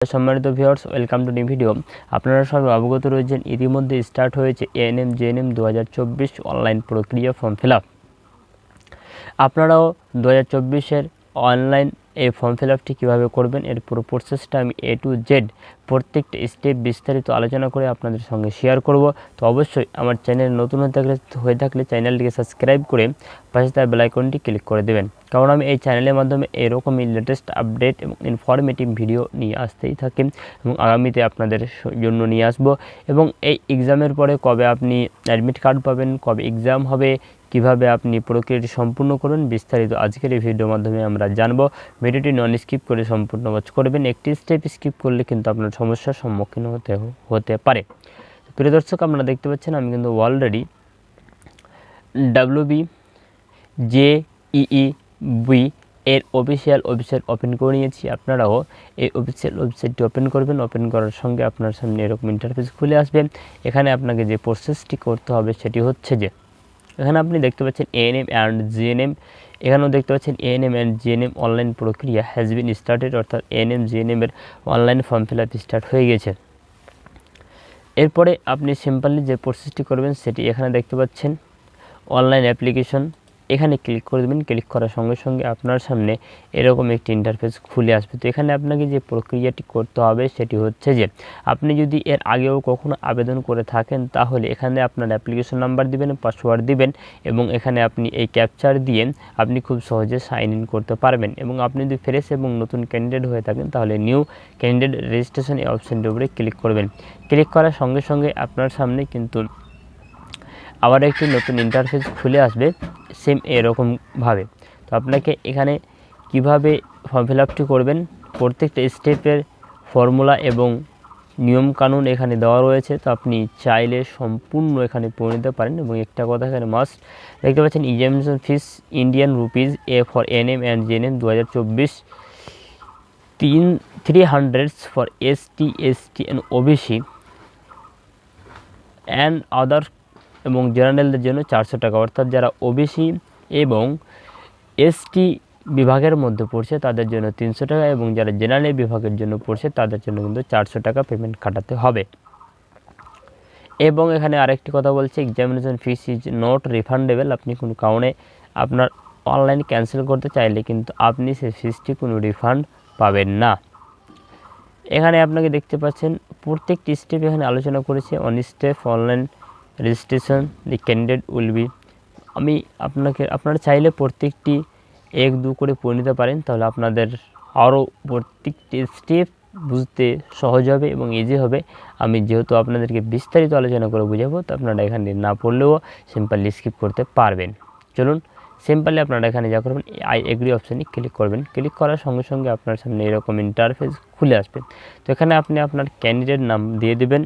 সম্মানিত viewers welcome to new video আপনারা সবাই অবগত রয়েছেন, ইতিমধ্যে স্টার্ট হয়েছে এএনএম জেএনএম দু হাজার চব্বিশ অনলাইন প্রক্রিয়া ফর্ম ফিল আপ আপনারাও দু হাজার অনলাইন এই ফর্ম ফিল আপটি কীভাবে করবেন, এর পুরো প্রসেসটা আমি এ টু জেড প্রত্যেকটা স্টেপ বিস্তারিত আলোচনা করে আপনাদের সঙ্গে শেয়ার করব। তো অবশ্যই আমার চ্যানেল নতুন হয়ে থাকলে হয়ে থাকলে চ্যানেলটিকে সাবস্ক্রাইব করে পাশে তার বেলাইকনটি ক্লিক করে দেবেন। কারণ আমি এই চ্যানেলের মাধ্যমে এরকমই লেটেস্ট আপডেট এবং ইনফরমেটিভ ভিডিও নিয়ে আসতেই থাকি এবং আগামীতে আপনাদের জন্য নিয়ে আসব। এবং এই এক্সামের পরে কবে আপনি অ্যাডমিট কার্ড পাবেন, কবে এক্সাম হবে কীভাবে আপনি প্রক্রিয়াটি সম্পূর্ণ করবেন বিস্তারিত আজকের এই ভিডিওর মাধ্যমে আমরা জানব। ভিডিওটি নন স্কিপ করে সম্পূর্ণ ওয়াচ করবেন। একটি স্টেপ স্কিপ করলে কিন্তু আপনার সমস্যার সম্মুখীন হতে হতে পারে। প্রিয় দর্শক, আপনারা দেখতে পাচ্ছেন আমি কিন্তু already WB J EE B এর অফিসিয়াল ওয়েবসাইট ওপেন করে নিয়েছি। আপনারাও এই অফিসিয়াল ওয়েবসাইটটি ওপেন করবেন। ওপেন করার সঙ্গে আপনার সামনে এরকম ইন্টারফেস খুলে আসবে। এখানে আপনাকে যে প্রসেসটি করতে হবে সেটি হচ্ছে যে এখানে আপনি দেখতে পাচ্ছেন এএনএম অ্যান্ড জিএনএম এখানেও দেখতে পাচ্ছেন এএনএম অ্যান্ড জিএনএম অনলাইন প্রক্রিয়া হ্যাজ বিন স্টার্টেড অর্থাৎ এএনএম জিএনএম এর online form fill up start হয়ে গেছে। এরপরে আপনি সিম্পলি যে প্রসেসটি করবেন, সেটি এখানে দেখতে পাচ্ছেন। অনলাইন অ্যাপ্লিকেশন এখানে ক্লিক করে দেবেন ক্লিক করার সঙ্গে সঙ্গে আপনার সামনে এরকম একটি ইন্টারফেস খুলে আসবে। তো এখানে আপনাকে যে প্রক্রিয়াটি করতে হবে সেটি হচ্ছে যে, আপনি যদি এর আগেও কখনো আবেদন করে থাকেন, তাহলে এখানে আপনার অ্যাপ্লিকেশন নাম্বার দিবেন পাসওয়ার্ড দিবেন এবং এখানে আপনি এই ক্যাপচার দিয়ে আপনি খুব সহজে সাইন ইন করতে পারবেন। এবং আপনি যদি ফ্রেশ এবং নতুন ক্যান্ডিডেট হয়ে থাকেন, তাহলে নিউ ক্যান্ডিডেট রেজিস্ট্রেশন এই অপশানটির উপরে ক্লিক করবেন। ক্লিক করার সঙ্গে সঙ্গে আপনার সামনে কিন্তু আবার একটি নতুন ইন্টারফেস খুলে আসবে সেম এরকমভাবে তো আপনাকে এখানে কীভাবে ফর্ম ফিল আপটি করবেন, প্রত্যেকটা স্টেপের ফর্মুলা এবং নিয়মকানুন এখানে দেওয়া রয়েছে। তো আপনি চাইলে সম্পূর্ণ এখানে পড়ে নিতে পারেন এবং একটা কথা এখানে মাস্ট দেখতে পাচ্ছেন examination fees Indian rupees a for N M and G N M দু হাজার চব্বিশ, তিন three hundreds for S T S T and OBC and other এবং জেনারেলদের জন্য চারশো টাকা। অর্থাৎ যারা ওবিসি এবং এসটি বিভাগের মধ্যে পড়ছে, তাদের জন্য তিনশো টাকা এবং যারা জেনারেল বিভাগের জন্য পড়ছে, তাদের জন্য কিন্তু চারশো টাকা পেমেন্ট কাটাতে হবে। এবং এখানে আরেকটি কথা বলছে examination fees is not refundable আপনি কোনো কারণে আপনার অনলাইন ক্যান্সেল করতে চাইলে কিন্তু আপনি সেই ফিসটি কোনো রিফান্ড পাবেন না। এখানে আপনাকে দেখতে পাচ্ছেন, প্রত্যেকটি স্টেপ এখানে আলোচনা করেছে। On step online registration the candidate will be আমি আপনাকে, আপনারা চাইলে প্রত্যেকটি এক, দু করে পড়ে নিতে পারেন, তাহলে আপনাদের আরও প্রত্যেকটি স্টেপ বুঝতে সহজ হবে এবং ইজি হবে। আমি যেহেতু আপনাদেরকে বিস্তারিত আলোচনা করে বুঝাবো, তো আপনারা এখানে না পড়লেও সিম্পলি স্কিপ করতে পারবেন। চলুন সিম্পলি আপনারা এখানে যা করবেন আই এগ্রি অপশানে ক্লিক করবেন। ক্লিক করার সঙ্গে সঙ্গে আপনার সামনে এরকম ইন্টারফেস খুলে আসবে। তো এখানে আপনি আপনার ক্যান্ডিডেট নাম দিয়ে দেবেন।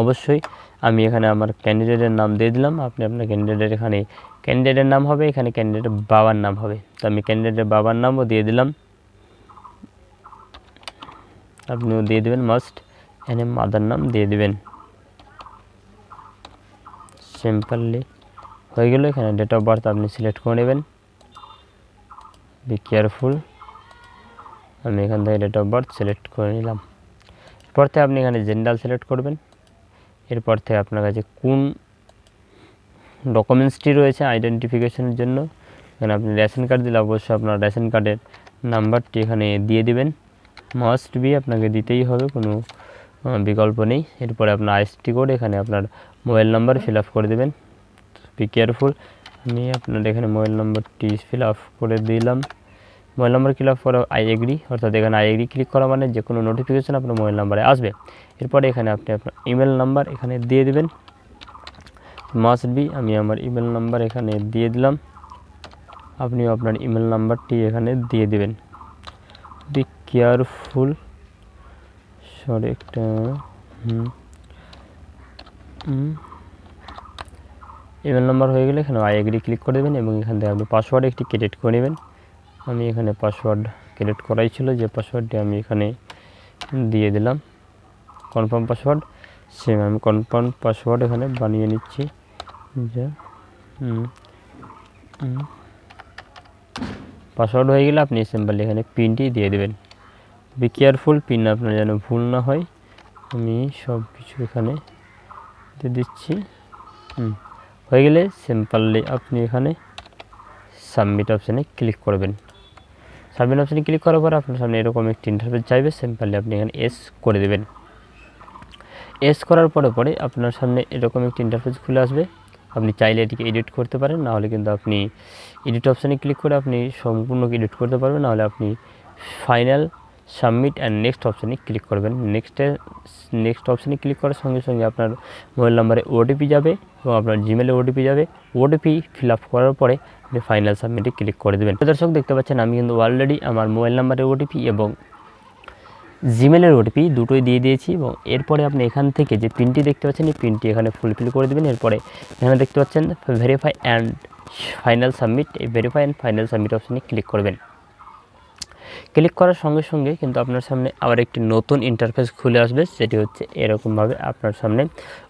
অবশ্যই আমি এখানে আমার ক্যান্ডিডেটের নাম দিয়ে দিলাম। আপনি আপনার ক্যান্ডিডেটের এখানে ক্যান্ডিডেটের নাম হবে, এখানে ক্যান্ডিডেটের বাবার নাম হবে। তো আমি ক্যান্ডিডেটের বাবার নামও দিয়ে দিলাম। আপনিও দিয়ে দেবেন মাস্ট এখানে মাদার নাম দিয়ে দেবেন। সিম্পলি হয়ে গেল এখানে ডেট অফ বার্থ আপনি সিলেক্ট করে নেবেন। বি কেয়ারফুল আমি এখান থেকে ডেট অফ বার্থ সিলেক্ট করে নিলাম। থেকে আপনি এখানে জেন্ডার সিলেক্ট করবেন। এরপর থেকে আপনার কাছে কোন ডকুমেন্টসটি রয়েছে আইডেন্টিফিকেশনের জন্য? এখানে আপনি রেশন কার্ড দিলে অবশ্যই আপনার রেশন কার্ডের নাম্বারটি এখানে দিয়ে দিবেন। মাস্ট বি আপনাকে দিতেই হবে, কোনো বিকল্প নেই। এরপরে আপনার আইএসটি কোড এখানে আপনার মোবাইল নাম্বার ফিল আপ করে দেবেন। বি কেয়ারফুল আমি আপনার এখানে মোবাইল নাম্বারটি ফিল আপ করে দিলাম। মোবাইল নাম্বার আপ করা? আই এগ্রি অর্থাৎ এখানে আই এগ্রি ক্লিক করা মানে যে কোনো নোটিফিকেশান আপনার মোবাইল নাম্বারে আসবে। এরপরে এখানে আপনি আপনার ইমেল নাম্বার এখানে দিয়ে দেবেন। মাস্ট বি আমি আমার ইমেল নাম্বার এখানে দিয়ে দিলাম। আপনিও আপনার ইমেল নাম্বারটি এখানে দিয়ে দেবেন। বি কেয়ারফুল সরি একটা ইমেল নাম্বার হয়ে গেলে এখানে আই এগ্রি ক্লিক করে দেবেন এবং এখান থেকে আপনি পাসওয়ার্ড একটি ক্রিয়েট করে নেবেন। আমি এখানে পাসওয়ার্ড ক্রিয়েট করাই ছিল, যে পাসওয়ার্ডটি আমি এখানে দিয়ে দিলাম। কনফার্ম পাসওয়ার্ড সেম আমি কনফার্ম পাসওয়ার্ড এখানে বানিয়ে নিচ্ছি। যে পাসওয়ার্ড হয়ে গেলে আপনি সিম্পলি এখানে পিনটি দিয়ে দেবেন। বি কেয়ারফুল পিন আপনার যেন ভুল না হয়। আমি সব কিছু এখানে দিয়ে দিচ্ছি। হয়ে গেলে সিম্পলি আপনি এখানে সাবমিট অপশানে ক্লিক করবেন। সাবমিট অপশানে ক্লিক করার পর আপনার সামনে এরকম একটি ইন্টারফেস চাইবে সিম্পলি আপনি এখানে এস করে দেবেন। এস করার পরে পরে আপনার সামনে এরকম একটি ইন্টারফেস খুলে আসবে। আপনি চাইলে এটিকে এডিট করতে পারেন, নাহলে কিন্তু আপনি এডিট অপশানে ক্লিক করে আপনি সম্পূর্ণ এডিট করতে পারবেন, নাহলে আপনি ফাইনাল সাবমিট অ্যান্ড নেক্সট অপশানে ক্লিক করবেন। নেক্সটে নেক্সট অপশানে ক্লিক করার সঙ্গে সঙ্গে আপনার মোবাইল নাম্বারে ওটিপি যাবে এবং আপনার জিমেলে ওটিপি যাবে। ওটিপি ফিল আপ করার পরে আপনি ফাইনাল সাবমিটে ক্লিক করে দেবেন। দর্শক, দেখতে পাচ্ছেন, আমি কিন্তু অলরেডি আমার মোবাইল নাম্বারে ওটিপি এবং জিমেলের ওটিপি দুটোই দিয়ে দিয়েছি এবং এরপরে আপনি এখান থেকে যে পিনটি দেখতে পাচ্ছেন, এই পিনটি এখানে ফুলফিল করে দেবেন। এরপরে এখানে দেখতে পাচ্ছেন ভেরিফাই অ্যান্ড ফাইনাল সাবমিট এই ভেরিফাই অ্যান্ড ফাইনাল সাবমিট অপশানে ক্লিক করবেন। ক্লিক করার সঙ্গে সঙ্গে কিন্তু আপনার সামনে আবার একটি নতুন ইন্টারফেস খুলে আসবে, সেটি হচ্ছে এরকমভাবে আপনার সামনে।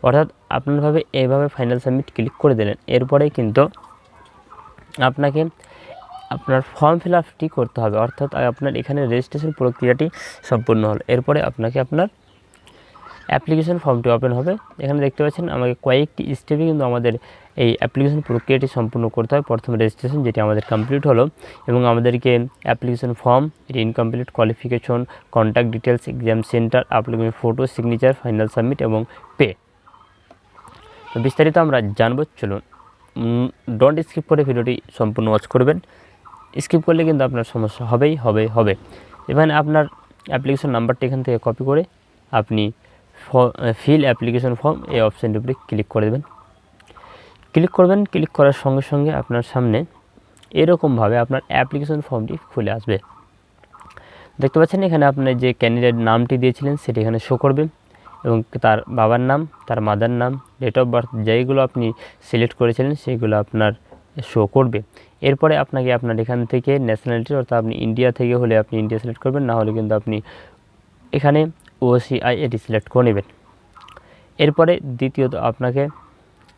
অর্থাৎ আপনারভাবে এইভাবে ফাইনাল সাবমিট ক্লিক করে দিলেন। এরপরে কিন্তু আপনাকে আপনার ফর্ম ফিল আপটি করতে হবে। অর্থাৎ আপনার এখানে রেজিস্ট্রেশন প্রক্রিয়াটি সম্পূর্ণ হলো। এরপরে আপনাকে আপনার অ্যাপ্লিকেশন ফর্মটি ওপেন হবে। এখানে দেখতে পাচ্ছেন, আমাকে কয়েকটি স্টেপে কিন্তু আমাদের এই অ্যাপ্লিকেশন প্রক্রিয়াটি সম্পূর্ণ করতে হয় প্রথমে রেজিস্ট্রেশন যেটি আমাদের কমপ্লিট হলো এবং আমাদেরকে অ্যাপ্লিকেশন ফর্ম এটি incomplete qualification contact details exam centre application photo signature final submit এবং পে তো বিস্তারিত আমরা জানব, চলুন। ডোন্ট স্কিপ করে ভিডিওটি সম্পূর্ণ ওয়াচ করবেন। স্কিপ করলে কিন্তু আপনার সমস্যা হবেই, হবে হবে। এখানে আপনার অ্যাপ্লিকেশন নাম্বারটি এখান থেকে কপি করে আপনি ফিল অ্যাপ্লিকেশন ফর্ম এই অপশানটির উপরে ক্লিক করে দেবেন। ক্লিক করবেন ক্লিক করার সঙ্গে সঙ্গে আপনার সামনে এরকমভাবে আপনার অ্যাপ্লিকেশন ফর্মটি খুলে আসবে। দেখতে পাচ্ছেন এখানে আপনার যে ক্যান্ডিডেট নামটি দিয়েছিলেন সেটি এখানে শো করবে। এবং তার বাবার নাম, তার মাদার নাম ডেট অফ বার্থ যেইগুলো আপনি সিলেক্ট করেছিলেন সেইগুলো আপনার শো করবে। এরপরে আপনাকে আপনার এখান থেকে ন্যাশনালিটি অর্থাৎ আপনি ইন্ডিয়া থেকে হলে আপনি ইন্ডিয়া সিলেক্ট করবেন, না হলে কিন্তু আপনি এখানে ওসিআই এটি সিলেক্ট করে নেবেন। এরপরে দ্বিতীয়ত আপনাকে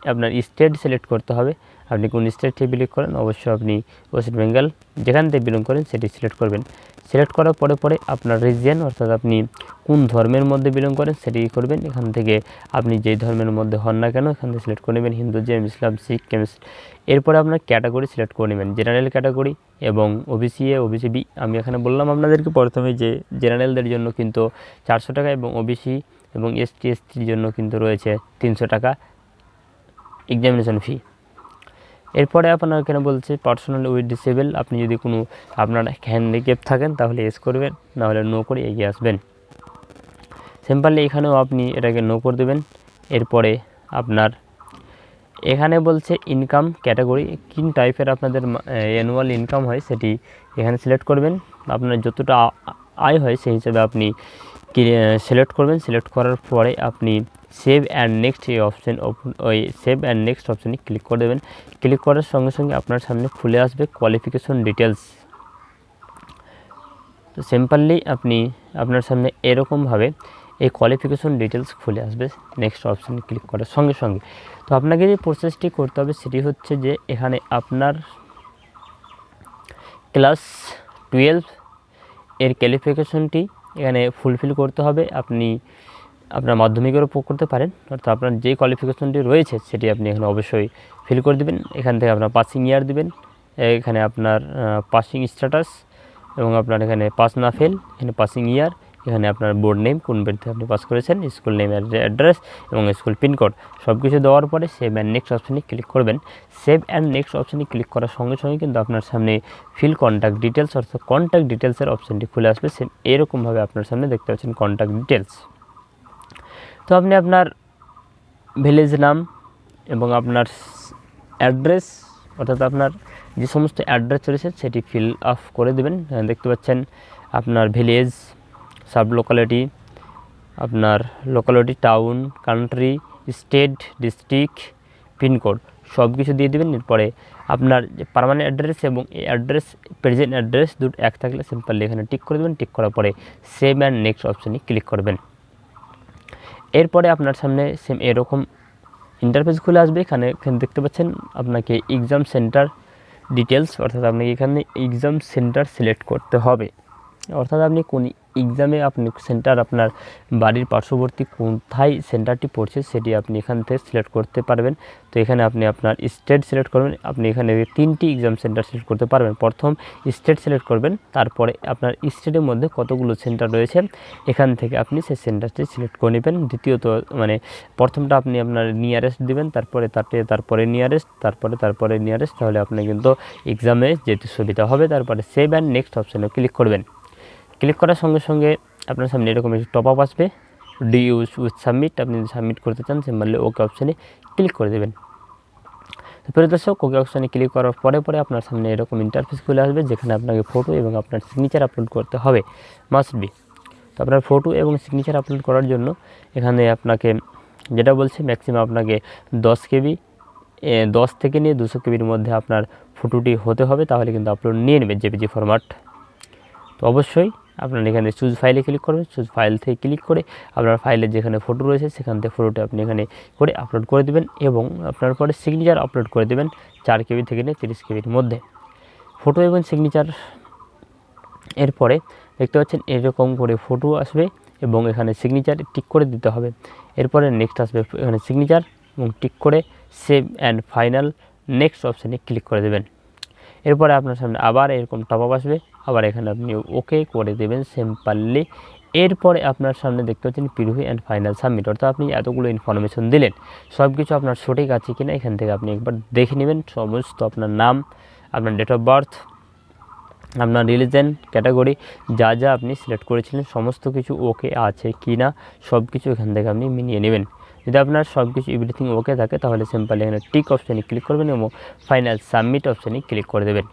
আপনার স্টেট সিলেক্ট করতে হবে। আপনি কোন স্টেট বিলং করেন, অবশ্যই আপনি ওয়েস্ট বেঙ্গল যেখান থেকে বিলং করেন, সেটি সিলেক্ট করবেন। সিলেক্ট করার পরে পরে আপনার রিজিয়ন অর্থাৎ আপনি কোন ধর্মের মধ্যে বিলং করেন, সেটি করবেন। এখান থেকে আপনি যেই ধর্মের মধ্যে হন না কেন, এখান থেকে সিলেক্ট করে নেবেন। হিন্দু জেম ইসলাম, শিখ, কেমিস্ট। এরপরে আপনার ক্যাটাগরি সিলেক্ট করে নেবেন। জেনারেল ক্যাটাগরি এবং ওবিসি এ ওবিসি বি আমি এখানে বললাম আপনাদেরকে প্রথমে যে জেনারেলদের জন্য কিন্তু চারশো টাকা এবং ওবিসি এবং এসটি এসটির জন্য কিন্তু রয়েছে তিনশো টাকা এক্সামিনেশন ফি এরপরে আপনার এখানে বলছে পার্সোনাল উইথ ডিসেবল আপনি যদি কোনো আপনার হ্যান্ডিক্যাপ থাকেন, তাহলে এস করবেন, নাহলে নো করে এগিয়ে আসবেন। সিম্পলি এখানেও আপনি এটাকে নো করে দেবেন। এরপরে আপনার এখানে বলছে ইনকাম ক্যাটাগরি কিন টাইপের আপনাদের অ্যানুয়াল ইনকাম হয়, সেটি এখানে সিলেক্ট করবেন। আপনার যতটা আয় হয়, সেই হিসাবে আপনি সিলেক্ট করবেন। সিলেক্ট করার পরে আপনি সেভ অ্যান্ড নেক্সট এই অপশান ওই সেভ অ্যান্ড নেক্সট অপশানে ক্লিক করে দেবেন। ক্লিক করার সঙ্গে সঙ্গে আপনার সামনে খুলে আসবে কোয়ালিফিকেশন ডিটেলস তো সিম্পলি আপনি আপনার সামনে এরকমভাবে এই কোয়ালিফিকেশন ডিটেলস খুলে আসবে নেক্সট অপশানে ক্লিক করার সঙ্গে সঙ্গে। তো আপনাকে যে প্রসেসটি করতে হবে সেটি হচ্ছে যে এখানে আপনার ক্লাস টুয়েলভ এর কোয়ালিফিকেশনটি এখানে ফুলফিল করতে হবে। আপনি আপনার মাধ্যমিকেরও করতে পারেন। অর্থাৎ আপনার যে কোয়ালিফিকেশনটি রয়েছে, সেটি আপনি এখানে অবশ্যই ফিল করে দেবেন। এখান থেকে আপনার পাসিং ইয়ার দেবেন। এখানে আপনার পাসিং স্ট্যাটাস এবং আপনার এখানে পাস না ফেল এখানে পাসিং ইয়ার এখানে আপনার বোর্ড নেম কোন থেকে আপনি পাস করেছেন স্কুল নেম অ্যাড্রেস এবং স্কুল পিনকোড সব কিছু দেওয়ার পরে সেভ অ্যান্ড নেক্সট অপশানে ক্লিক করবেন। সেভ অ্যান্ড নেক্সট অপশানে ক্লিক করার সঙ্গে সঙ্গে কিন্তু আপনার সামনে ফিল কন্ট্যাক্ট ডিটেলস অর্থাৎ কন্ট্যাক্ট ডিটেলসের অপশানটি খুলে আসবে। সেম এরকমভাবে আপনার সামনে দেখতে পাচ্ছেন কন্ট্যাক্ট ডিটেলস তো আপনি আপনার ভিলেজ নাম এবং আপনার অ্যাড্রেস অর্থাৎ আপনার যে সমস্ত অ্যাড্রেস রয়েছে সেটি ফিল আপ করে দেবেন। দেখতে পাচ্ছেন আপনার ভিলেজ সাব লোকালিটি আপনার locality town country state district pincode সব কিছু দিয়ে দেবেন, এরপরে আপনার যে পারমানেন্ট অ্যাড্রেস এবং এই অ্যাড্রেস প্রেজেন্ট অ্যাড্রেস দুটো এক থাকলে সিম্পলি এখানে টিক করে দেবেন টিক করার পরে সেভ অ্যান্ড নেক্সট অপশানে ক্লিক করবেন। এরপরে আপনার সামনে সেম এরকম ইন্টারফেস খুলে আসবে, এখানে এখানে দেখতে পাচ্ছেন আপনাকে এক্সাম সেন্টার ডিটেলস অর্থাৎ আপনাকে এখানে এক্সাম সেন্টার সিলেক্ট করতে হবে। অর্থাৎ আপনি কোন এক্সামে আপনি সেন্টার আপনার বাড়ির পার্শ্ববর্তী কোথায় সেন্টারটি পড়ছে সেটি আপনি এখান থেকে সিলেক্ট করতে পারবেন। তো এখানে আপনি আপনার স্টেট সিলেক্ট করবেন, আপনি এখানে তিনটি এক্সাম সেন্টার সিলেক্ট করতে পারবেন। প্রথম স্টেট সিলেক্ট করবেন, তারপরে আপনার স্টেটের মধ্যে কতগুলো সেন্টার রয়েছে, এখান থেকে আপনি সেই সেন্টারটি সিলেক্ট করে নেবেন। দ্বিতীয়ত মানে প্রথমটা আপনি আপনার নিয়ারেস্ট দিবেন, তারপরে তারপরে তারপরে নিয়ারেস্ট তারপরে তারপরে নিয়ারেস্ট তাহলে আপনি কিন্তু এক্সামে যেতে সুবিধা হবে, তারপরে সেভ অ্যান্ড নেক্সট অপশানে ক্লিক করবেন। ক্লিক করার সঙ্গে সঙ্গে আপনার সামনে এরকম একটি টপ আপ আসবে ডি ইউজ উইথ সাবমিট আপনি সাবমিট করতে চান সিম্পলি ওকে অপশানে ক্লিক করে দেবেন। তো প্রিয় দর্শক ওকে অপশানে ক্লিক করার পরে পরে আপনার সামনে এরকম ইন্টারফেস খুলে আসবে, যেখানে আপনাকে ফটো এবং আপনার সিগনেচার আপলোড করতে হবে। মাস্ট বি তো আপনার ফটো এবং সিগনেচার আপলোড করার জন্য এখানে আপনাকে যেটা বলছে ম্যাক্সিমাম আপনাকে দশ কেবি দশ থেকে নিয়ে দুশো কেবির মধ্যে আপনার ফটোটি হতে হবে, তাহলে কিন্তু আপলোড নিয়ে নেবে জেপিজি ফরম্যাট তো অবশ্যই আপনার এখানে চুজ ফাইলে ক্লিক করবেন চুজ ফাইল থেকে ক্লিক করে আপনার ফাইলের যেখানে ফটো রয়েছে, সেখান থেকে ফটোটা আপনি এখানে করে আপলোড করে দেবেন এবং আপনার পরে সিগনেচার আপলোড করে দেবেন চার কেবি থেকে নিয়ে তিরিশ কেবির মধ্যে। ফটো এবং সিগনেচার এরপরে দেখতে পাচ্ছেন এরকম করে ফটো আসবে এবং এখানে সিগনেচার টিক করে দিতে হবে। এরপরে নেক্সট আসবে এখানে সিগনেচার এবং টিক করে সেভ অ্যান্ড ফাইনাল নেক্সট অপশানে ক্লিক করে দেবেন। এরপরে আপনার সামনে আবার এরকম টপ আপ আসবে। আবার এখানে আপনি ওকে করে দেবেন সিম্পলি এরপরে আপনার সামনে দেখতে পাচ্ছেন প্রিভিউ অ্যান্ড ফাইনাল সাবমিট অর্থাৎ আপনি এতগুলো ইনফরমেশন দিলেন। সব কিছু আপনার সঠিক আছে কিনা এখান থেকে আপনি একবার দেখে নেবেন। সমস্ত আপনার নাম, আপনার ডেট অফ বার্থ আপনার রিলিজেন ক্যাটাগরি যা যা আপনি সিলেক্ট করেছিলেন, সমস্ত কিছু ওকে আছে কি না সব কিছু এখান থেকে আপনি মিলিয়ে নেবেন। যদি আপনার সব কিছু এভরিথিং ওকে থাকে, তাহলে সিম্পলি এখানে টিক অপশানে ক্লিক করবেন এবং ফাইনাল সাবমিট অপশানে ক্লিক করে দেবেন।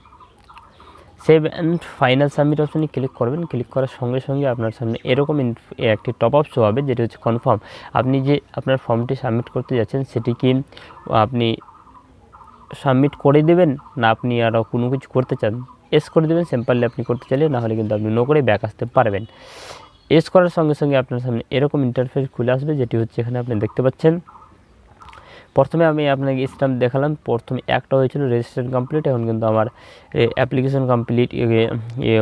সেভ অ্যান্ড ফাইনাল সাবমিট অপশানে ক্লিক করবেন। ক্লিক করার সঙ্গে সঙ্গে আপনার সামনে এরকম একটি টপ আপ শো হবে, যেটি হচ্ছে কনফার্ম আপনি যে আপনার ফর্মটি সাবমিট করতে যাচ্ছেন, সেটি কি আপনি সাবমিট করে দেবেন? না আপনি আরও কোনো কিছু করতে চান? এস করে দেবেন সিম্পলি আপনি করতে চাইলে, না হলে কিন্তু আপনি নো করে ব্যাক আসতে পারবেন। এস করার সঙ্গে সঙ্গে আপনার সামনে এরকম ইন্টারফেস খুলে আসবে, যেটি হচ্ছে এখানে আপনি দেখতে পাচ্ছেন। প্রথমে আমি আপনাকে স্ট্যাম্প দেখালাম। প্রথমে একটা হয়েছিল রেজিস্ট্রেশন কমপ্লিট এখন কিন্তু আমার অ্যাপ্লিকেশন কমপ্লিট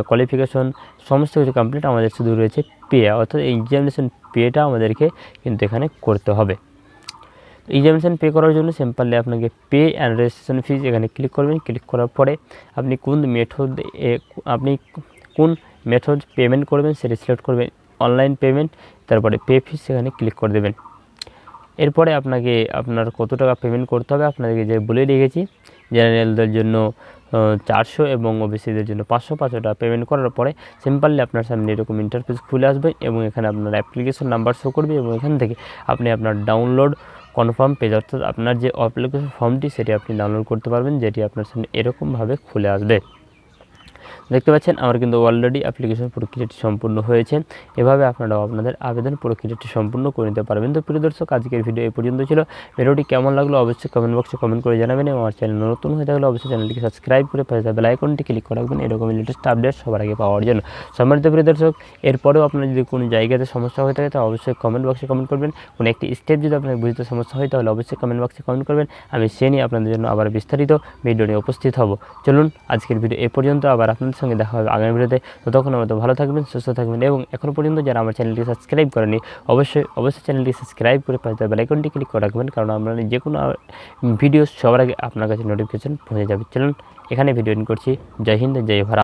কোয়ালিফিকেশন সমস্ত কিছু কমপ্লিট আমাদের শুধু রয়েছে পে অর্থাৎ এক্সামিনেশন পেটা আমাদেরকে কিন্তু এখানে করতে হবে। এক্সামিনেশন পে করার জন্য সিম্পলি আপনাকে পে অ্যান্ড রেজিস্ট্রেশন ফিজ এখানে ক্লিক করবেন। ক্লিক করার পরে আপনি কোন মেথড আপনি কোন মেথড পেমেন্ট করবেন সেটা সিলেক্ট করবেন। অনলাইন পেমেন্ট তারপরে পে ফিজ সেখানে ক্লিক করে দেবেন। এরপরে আপনাকে আপনার কত টাকা পেমেন্ট করতে হবে আপনাদেরকে যে বলে রেখেছি জেনারেলদের জন্য চারশো এবং ওবিসিদের জন্য পাঁচশো পাঁচশো টাকা পেমেন্ট করার পরে সিম্পলি আপনার সামনে এরকম ইন্টারফেস খুলে আসবে এবং এখানে আপনার অ্যাপ্লিকেশন নাম্বার শো করবে এবং এখান থেকে আপনি আপনার ডাউনলোড কনফার্ম পেজ অর্থাৎ আপনার যে অ্যাপ্লিকেশন ফর্মটি সেটি আপনি ডাউনলোড করতে পারবেন, যেটি আপনার সামনে এরকমভাবে খুলে আসবে। দেখতে পাচ্ছেন, আমার কিন্তু অলরেডি অ্যাপ্লিকেশন প্রক্রিয়াটি সম্পূর্ণ হয়েছে। এভাবে আপনারাও আপনাদের আবেদন প্রক্রিয়াটি সম্পূর্ণ করে নিতে পারবেন। তো প্রিয় দর্শক, আজকের ভিডিও এই পর্যন্ত ছিল। ভিডিওটি কেমন লাগল অবশ্যই কমেন্ট বক্সে কমেন্ট করে জানাবেন এবং আমার চ্যানেল নতুন হয়ে থাকলে অবশ্যই চ্যানেলটিকে সাবস্ক্রাইব করে পাশে বেল আইকনটি ক্লিক করে রাখবেন। এরকম লেটেস্ট আপডেট সবার আগে পাওয়ার জন্য। সম্মানিত প্রিয় দর্শক, এরপরেও আপনার যদি কোনো জায়গাতে সমস্যা হয়ে থাকে তাহলে অবশ্যই কমেন্ট বক্সে কমেন্ট করবেন। কোনো একটি স্টেপ যদি আপনার বুঝতে সমস্যা হয়, তাহলে অবশ্যই কমেন্ট বক্সে কমেন্ট করবেন। আমি সে নিয়ে আপনাদের জন্য আবার বিস্তারিত ভিডিও নিয়ে উপস্থিত হব। চলুন, আজকের ভিডিও এ পর্যন্ত আবার আপনাদের সঙ্গে দেখা হবে আগামী ভিডিওতে। ততক্ষণ আমাদের ভালো থাকবেন, সুস্থ থাকবেন এবং এখনও পর্যন্ত যারা আমার চ্যানেলটি সাবস্ক্রাইব করেনি অবশ্যই অবশ্যই চ্যানেলটি সাবস্ক্রাইব করে পাশে বেলাইকনটি ক্লিক করে রাখবেন, কারণ আমরা যে কোনো ভিডিও সবার আগে আপনার কাছে নোটিফিকেশন পৌঁছে যাবে। চলুন, এখানে ভিডিও করছি। জয় হিন্দ, জয় ভারত।